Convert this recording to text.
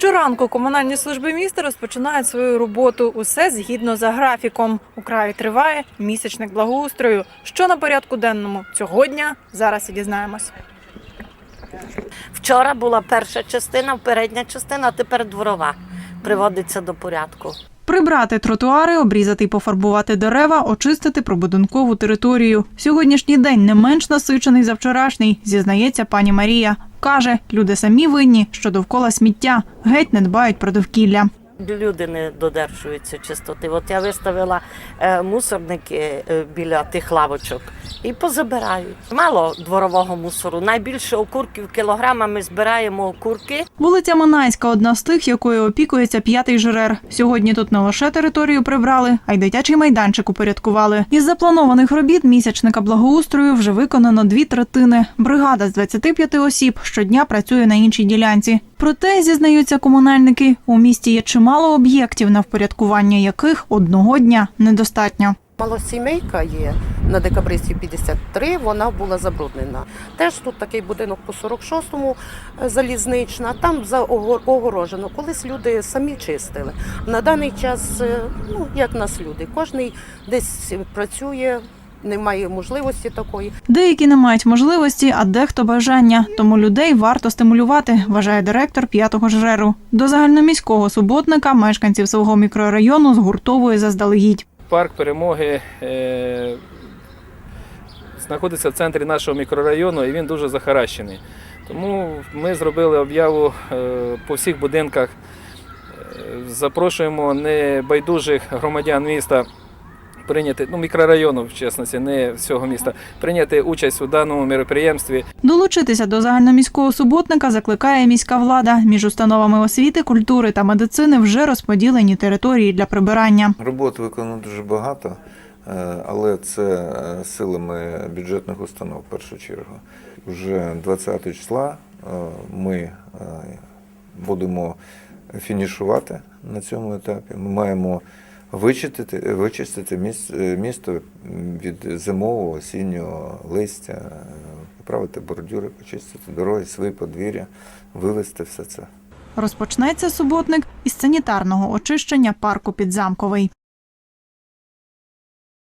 Щоранку комунальні служби міста розпочинають свою роботу. Усе згідно за графіком. У краї триває місячник благоустрою. Що на порядку денному цього дня? Зараз і дізнаємось. Вчора була перша частина, передня частина, а тепер дворова. Приводиться до порядку. Прибрати тротуари, обрізати і пофарбувати дерева, очистити прибудинкову територію. Сьогоднішній день не менш насичений за вчорашній, зізнається пані Марія. Каже, люди самі винні, що довкола сміття, геть не дбають про довкілля. Люди не додержуються чистоти. От я виставила е, мусорники е, біля тих лавочок і позабирають. Мало дворового мусору. Найбільше окурків кілограмами збираємо окурки. Вулиця Манайська одна з тих, якою опікується п'ятий жрер. Сьогодні тут не лише територію прибрали, а й дитячий майданчик упорядкували. Із запланованих робіт місячника благоустрою вже виконано дві третини. Бригада з 25 осіб щодня працює на іншій ділянці. Проте, зізнаються комунальники, у місті є чимало об'єктів, на впорядкування яких одного дня недостатньо. Малосімейка є на декабристів 53, вона була забруднена. Теж тут такий будинок по 46-му е, залізнична, там огорожено. Колись люди самі чистили. На даний час, е, ну як нас люди, кожний десь працює, немає можливості такої. Деякі не мають можливості, а дехто бажання. Тому людей варто стимулювати, вважає директор п'ятого жреру. До загальноміського суботника мешканців свого мікрорайону згуртовує заздалегідь. Парк перемоги е, знаходиться в центрі нашого мікрорайону і він дуже захаращений. Тому ми зробили об'яву е, по всіх будинках. Е, Запрошуємо небайдужих громадян міста прийняти, ну мікрорайону, в чесності, не всього міста, прийняти участь у даному мероприємстві. Долучитися до загальноміського суботника закликає міська влада. Між установами освіти, культури та медицини вже розподілені території для прибирання. Роботи виконано дуже багато, е, але це е, силами бюджетних установ в першу чергу. Вже 20 числа е, ми будемо фінішувати на цьому етапі. Ми маємо вичистити, вичистити е, місто від зимового осіннього листя, е, поправити бордюри, почистити дороги, свої подвір'я, вивезти все це. Розпочнеться суботник із санітарного очищення парку Підзамковий.